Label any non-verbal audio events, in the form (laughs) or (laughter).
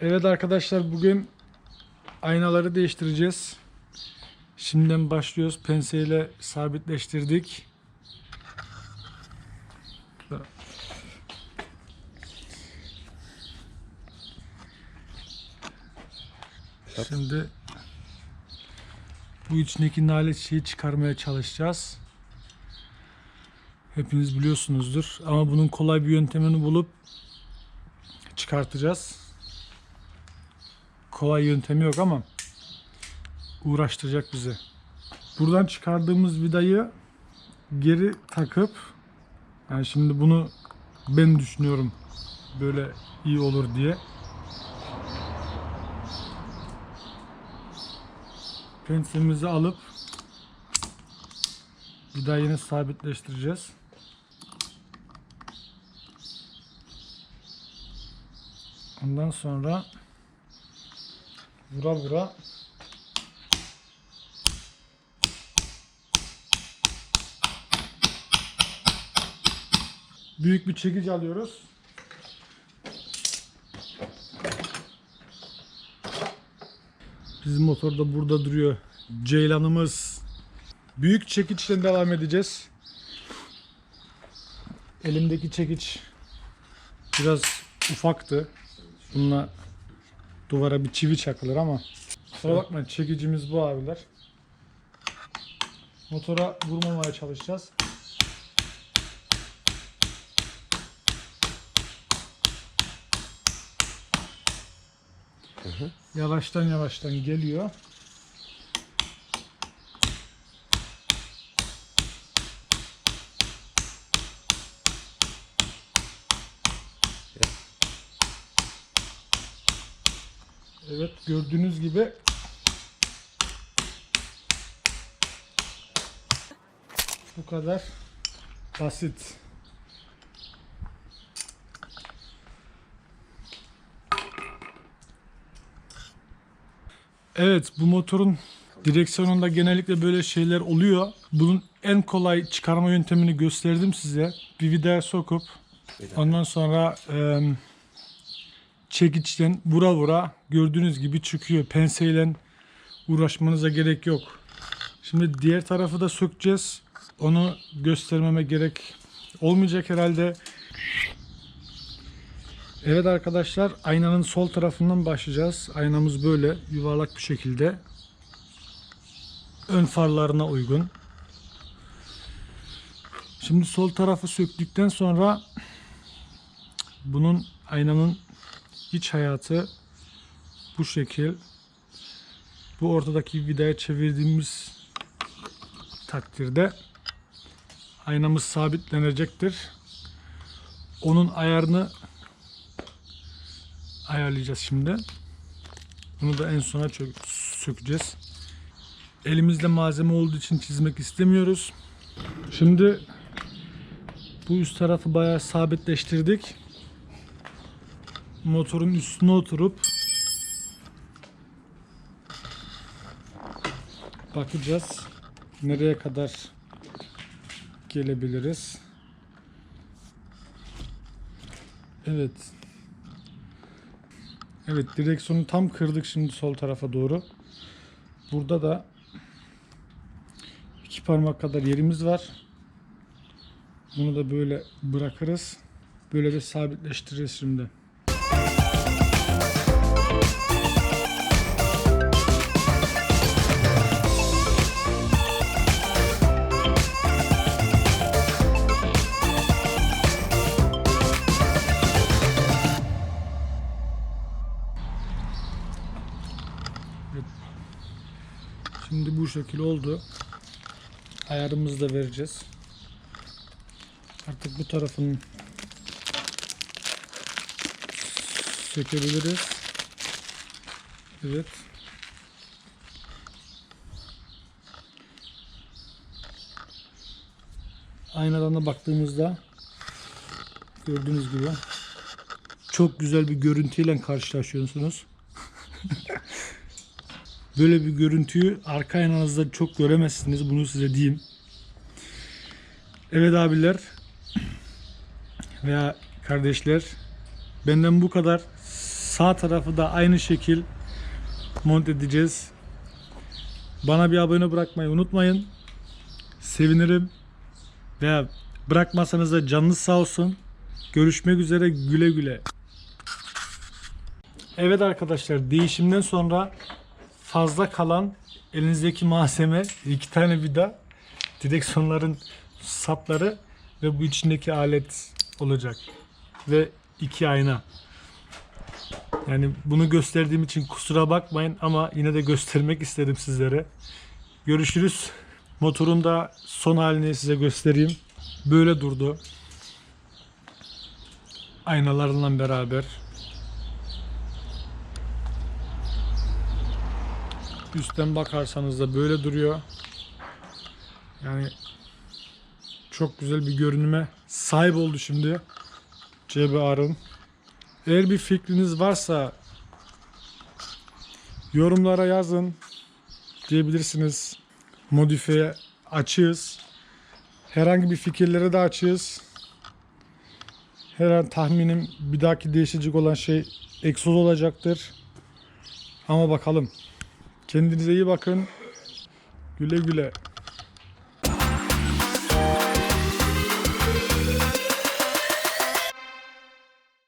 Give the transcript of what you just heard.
Evet arkadaşlar bugün aynaları değiştireceğiz. Şimdiden başlıyoruz. Penseyle sabitleştirdik. Şimdi bu içindeki nalet şeyi çıkarmaya çalışacağız. Hepiniz biliyorsunuzdur. Ama bunun kolay bir yöntemini bulup çıkartacağız. Kolay yöntemi yok ama uğraştıracak bizi. Buradan çıkardığımız vidayı geri takıp yani şimdi bunu ben düşünüyorum böyle iyi olur diye. Pensimizi alıp vidayı yine sabitleştireceğiz. Ondan sonra vura vura büyük bir çekiç alıyoruz. Bizim motor da burada duruyor. Ceylanımız. Büyük çekiçle devam edeceğiz. Elimdeki çekiç biraz ufaktı. Bununla duvara bir çivi çakılır ama kusura bakmayın çekicimiz bu abiler. Motora vurmamaya çalışacağız. Yavaştan yavaştan geliyor. Evet gördüğünüz gibi bu kadar basit. Evet bu motorun direksiyonunda genellikle böyle şeyler oluyor. Bunun en kolay çıkarma yöntemini gösterdim size. Bir vidaya sokup ondan sonra e, çekiçten vura vura gördüğünüz gibi çıkıyor. Penseyle uğraşmanıza gerek yok. Şimdi diğer tarafı da sökeceğiz. Onu göstermeme gerek olmayacak herhalde. Evet arkadaşlar aynanın sol tarafından başlayacağız. Aynamız böyle yuvarlak bir şekilde. Ön farlarına uygun. Şimdi sol tarafı söktükten sonra bunun aynanın iç hayatı bu şekil. Bu ortadaki vidaya çevirdiğimiz takdirde aynamız sabitlenecektir. Onun ayarını ayarlayacağız şimdi. Bunu da en sona sökeceğiz. Elimizde malzeme olduğu için çizmek istemiyoruz. Şimdi bu üst tarafı bayağı sabitleştirdik. Motorun üstüne oturup bakacağız nereye kadar gelebiliriz. Evet. Evet direksiyonu tam kırdık şimdi sol tarafa doğru. Burada da iki parmak kadar yerimiz var. Bunu da böyle bırakırız. Böyle de sabitleştireceğiz şimdi. Şimdi bu şekil oldu. Ayarımızı da vereceğiz. Artık bu tarafını sökebiliriz. Evet. Aynadan da baktığımızda gördüğünüz gibi çok güzel bir görüntüyle karşılaşıyorsunuz. (laughs) Böyle bir görüntüyü arka aynanızda çok göremezsiniz. Bunu size diyeyim. Evet abiler veya kardeşler benden bu kadar. Sağ tarafı da aynı şekil monte edeceğiz. Bana bir abone bırakmayı unutmayın. Sevinirim. Veya bırakmasanız da canınız sağ olsun. Görüşmek üzere güle güle. Evet arkadaşlar değişimden sonra fazla kalan elinizdeki malzeme (laughs) iki tane vida direksiyonların sapları ve bu içindeki alet olacak ve iki ayna. Yani bunu gösterdiğim için kusura bakmayın ama yine de göstermek istedim sizlere. Görüşürüz. Motorun da son halini size göstereyim. Böyle durdu. Aynalarla beraber. Üstten bakarsanız da böyle duruyor. Yani çok güzel bir görünüme sahip oldu şimdi. CBR'ın. Eğer bir fikriniz varsa yorumlara yazın diyebilirsiniz. Modifiye açığız. Herhangi bir fikirlere de açığız. Her an tahminim bir dahaki değişecek olan şey egzoz olacaktır. Ama bakalım. Kendinize iyi bakın. Güle güle.